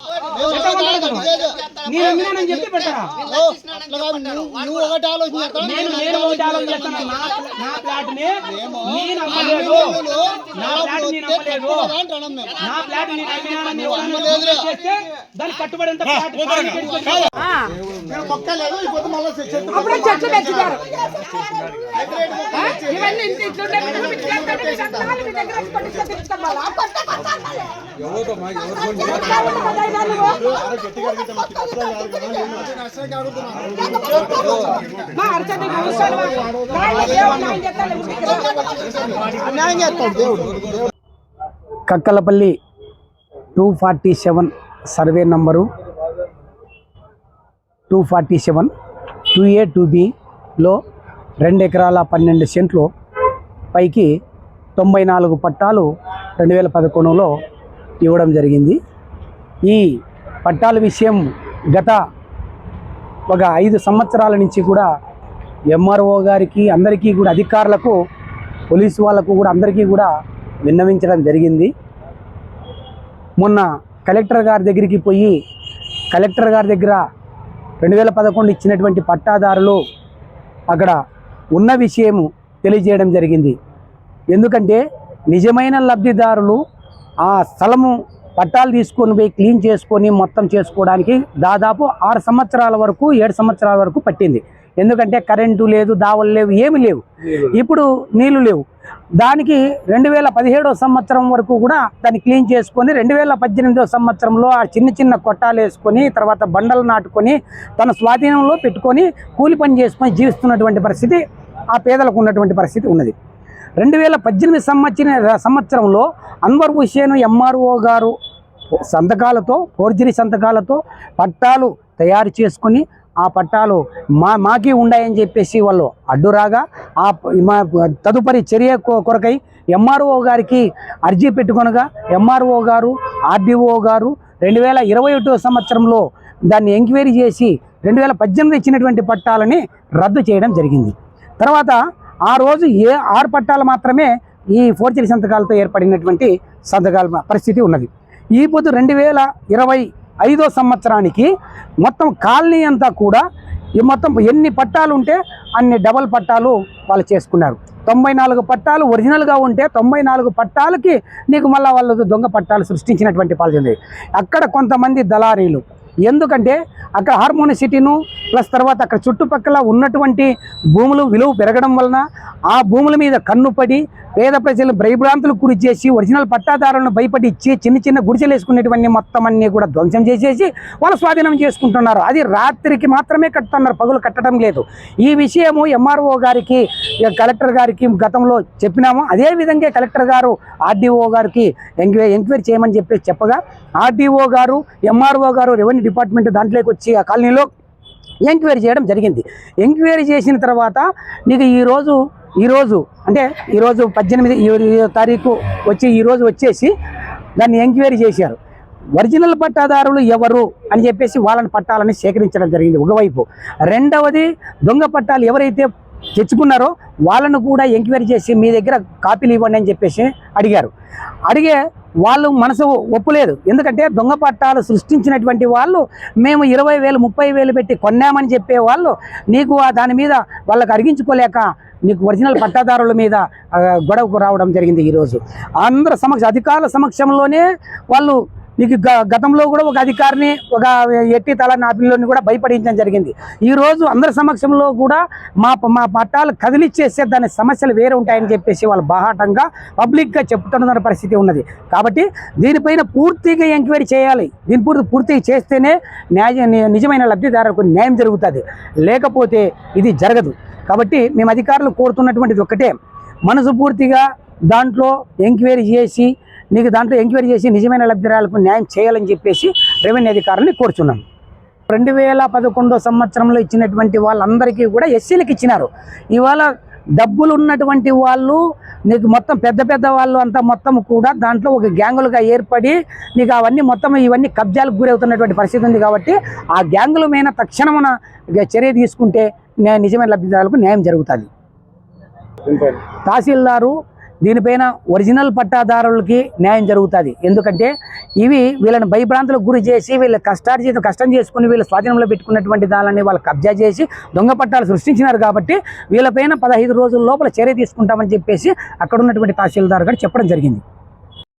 Oh, నేను అమ్మినానని చెప్పి పెట్టరా? నువ్వు ఒకటి ఆలోచన నేను నేను ఒకటి ఆలోచన నా నా ప్లాట్ని నేను అమ్మలేదు నా ప్లాట్ నేను అమ్మలేదు నా ప్లాట్ నేను అమ్మినానని చేస్తే దానికి కట్టుబడి అంతా ప్లాట్ అప్పుడే చెట్లు పెంచుతారు ఆ? ఇవన్నీ ఇంటి ఇట్లుండే దగ్గర Kakkalapalli two forty seven survey number two forty seven two A two below రెండు ఎకరాల పన్నెండు సెంట్లు పైకి తొంభై నాలుగు పట్టాలు రెండు వేల పదకొండులో ఇవ్వడం జరిగింది. ఈ పట్టాల విషయం గత ఒక ఐదు సంవత్సరాల నుంచి కూడా ఎంఆర్ఓ గారికి అందరికీ కూడా అధికారులకు పోలీసు వాళ్ళకు కూడా అందరికీ కూడా విన్నవించడం జరిగింది. మొన్న కలెక్టర్ గారి దగ్గరికి పోయి కలెక్టర్ గారి దగ్గర రెండు వేల పదకొండు ఇచ్చినటువంటి పట్టాదారులు అక్కడ ఉన్న విషయము తెలియజేయడం జరిగింది. ఎందుకంటే నిజమైన లబ్ధిదారులు ఆ స్థలము పట్టాలు తీసుకొని పోయి క్లీన్ చేసుకొని మొత్తం చేసుకోవడానికి దాదాపు ఆరు సంవత్సరాల వరకు ఏడు సంవత్సరాల వరకు పట్టింది. ఎందుకంటే కరెంటు లేదు దావలు లేవు ఏమి లేవు. ఇప్పుడు నీళ్ళు లేవు. దానికి రెండు వేల పదిహేడవ సంవత్సరం వరకు కూడా దాన్ని క్లీన్ చేసుకొని రెండు వేల పద్దెనిమిదవ సంవత్సరంలో ఆ చిన్న చిన్న కొట్టాలు వేసుకొని తర్వాత బండలు నాటుకొని తన స్వాధీనంలో పెట్టుకొని కూలి పని చేసుకొని జీవిస్తున్నటువంటి పరిస్థితి ఆ పేదలకు ఉన్నటువంటి పరిస్థితి ఉన్నది. రెండు వేల పద్దెనిమిది సంవత్సర సంవత్సరంలో అన్వర్ హుసేన్ ఎంఆర్ఓ గారు సంతకాలతో ఫోర్జరీ సంతకాలతో పట్టాలు తయారు చేసుకొని ఆ పట్టాలు మా మాకి ఉన్నాయని చెప్పేసి వాళ్ళు అడ్డురాగా ఆ మా తదుపరి చర్య కొరకై ఎంఆర్ఓ గారికి అర్జీ పెట్టుకొనగా ఎంఆర్ఓ గారు ఆర్డీఓ గారు రెండు వేల ఇరవై ఒకటో సంవత్సరంలో దాన్ని ఎంక్వైరీ చేసి రెండు వేల పద్దెనిమిది ఇచ్చినటువంటి పట్టాలని రద్దు చేయడం జరిగింది. తర్వాత ఆ రోజు ఏ ఆరు పట్టాలు మాత్రమే ఈ ఫోర్జరీ సంతకాలతో ఏర్పడినటువంటి సంతకాల పరిస్థితి ఉన్నది. ఈ పొద్దు రెండు వేల ఇరవై ఐదో సంవత్సరానికి మొత్తం కాలనీ అంతా కూడా ఈ మొత్తం ఎన్ని పట్టాలు ఉంటే అన్ని డబల్ పట్టాలు వాళ్ళు చేసుకున్నారు. తొంభై నాలుగు పట్టాలు ఒరిజినల్గా ఉంటే తొంభై నాలుగు పట్టాలకి నీకు మళ్ళీ వాళ్ళు దొంగ పట్టాలు సృష్టించినటువంటి పాల్చింది అక్కడ కొంతమంది దళారీలు. ఎందుకంటే అక్కడ హార్మోని సిటీను ప్లస్ తర్వాత అక్కడ చుట్టుపక్కల ఉన్నటువంటి భూములు విలువ పెరగడం వలన ఆ భూముల మీద కన్నుపడి పేద ప్రజలు భయభ్రాంతులు గురి చేసి ఒరిజినల్ పట్టాదారులను భయపడి ఇచ్చి చిన్న చిన్న గుడిసెలు వేసుకునేటువంటి మొత్తం అన్ని కూడా ధ్వంసం చేసేసి వాళ్ళు స్వాధీనం చేసుకుంటున్నారు. అది రాత్రికి మాత్రమే కట్టుతున్నారు పగులు కట్టడం లేదు. ఈ విషయము ఎంఆర్ఓ గారికి కలెక్టర్ గారికి గతంలో చెప్పినాము. అదే విధంగా కలెక్టర్ గారు ఆర్డీఓ గారికి ఎంక్వై ఎంక్వైరీ చేయమని చెప్పేసి చెప్పగా ఆర్డీఓ గారు ఎంఆర్ఓ గారు రెవెన్యూ డిపార్ట్మెంట్ దాంట్లోకి వచ్చి ఆ కాలనీలో ఎంక్వైరీ చేయడం జరిగింది. ఎంక్వైరీ చేసిన తర్వాత నీకు ఈరోజు ఈరోజు అంటే ఈరోజు పద్దెనిమిది ఇరవై తారీఖు వచ్చి ఈరోజు వచ్చేసి దాన్ని ఎంక్వైరీ చేశారు. ఒరిజినల్ పట్టాదారులు ఎవరు అని చెప్పేసి వాళ్ళని పట్టాలని సేకరించడం జరిగింది ఒకవైపు. రెండవది దొంగ పట్టాలు ఎవరైతే తెచ్చుకున్నారో వాళ్ళను కూడా ఎంక్వైరీ చేసి మీ దగ్గర కాపీలు ఇవ్వండి అని చెప్పేసి అడిగారు. అడిగే వాళ్ళు మనసు ఒప్పులేదు. ఎందుకంటే దొంగ పట్టాలు సృష్టించినటువంటి వాళ్ళు మేము ఇరవై వేలు ముప్పై వేలు పెట్టి కొన్నామని చెప్పే వాళ్ళు నీకు ఆ దాని మీద వాళ్ళకి అరిగించుకోలేక నీకు ఒరిజినల్ పట్టాదారుల మీద గొడవకు రావడం జరిగింది ఈరోజు. ఆంధ్ర సమక్ష అధికారుల సమక్షంలోనే వాళ్ళు నీకు గ- గతంలో కూడా ఒక అధికారిని ఒక ఎట్టి తల నాపిల్లోని కూడా భయపడించడం జరిగింది. ఈ రోజు అందరి సమక్షంలో కూడా మా మా పట్టాలు కదిలిచ్చేస్తే దాని సమస్యలు వేరే ఉంటాయని చెప్పేసి వాళ్ళు బాహాటంగా పబ్లిక్గా చెప్తున్న పరిస్థితి ఉన్నది. కాబట్టి దీనిపైన పూర్తిగా ఎంక్వైరీ చేయాలి. దీని పూర్తి పూర్తిగా చేస్తేనే న్యాయ నిజమైన లబ్ధిదారులకు న్యాయం జరుగుతుంది. లేకపోతే ఇది జరగదు. కాబట్టి మేము అధికారులు కోరుతున్నటువంటిది ఒక్కటే. మనసు పూర్తిగా దాంట్లో ఎంక్వైరీ చేసి నీకు దాంట్లో ఎంక్వైరీ చేసి నిజమైన లబ్ధిదారులకు న్యాయం చేయాలని చెప్పేసి రెవెన్యూ అధికారులని కోరుచున్నాం. రెండు వేల పదకొండో సంవత్సరంలో ఇచ్చినటువంటి వాళ్ళందరికీ కూడా ఎస్సీలకు ఇచ్చినారు. ఇవాళ డబ్బులు ఉన్నటువంటి వాళ్ళు నీకు మొత్తం పెద్ద పెద్ద వాళ్ళు అంతా మొత్తం కూడా దాంట్లో ఒక గ్యాంగులుగా ఏర్పడి నీకు అవన్నీ మొత్తం ఇవన్నీ కబ్జాలకు గురవుతున్నటువంటి పరిస్థితి ఉంది కాబట్టి ఆ గ్యాంగుల మీద తక్షణమున చర్య తీసుకుంటే నిజమైన లబ్ధిదారులకు న్యాయం జరుగుతుంది. తహసీల్దారు దీనిపైన ఒరిజినల్ పట్టాదారులకి న్యాయం జరుగుతుంది. ఎందుకంటే ఇవి వీళ్ళని భయభ్రాంతులకు గురి చేసి వీళ్ళ కష్టార్జిత కష్టం చేసుకుని వీళ్ళ స్వాధీనంలో పెట్టుకున్నటువంటి దానిని వాళ్ళు కబ్జా చేసి దొంగ పట్టాలు సృష్టించినారు కాబట్టి వీళ్ళపైన పదహైదు రోజుల లోపల చర్య తీసుకుంటామని చెప్పేసి అక్కడ ఉన్నటువంటి తహసీల్దార్ గారు చెప్పడం జరిగింది.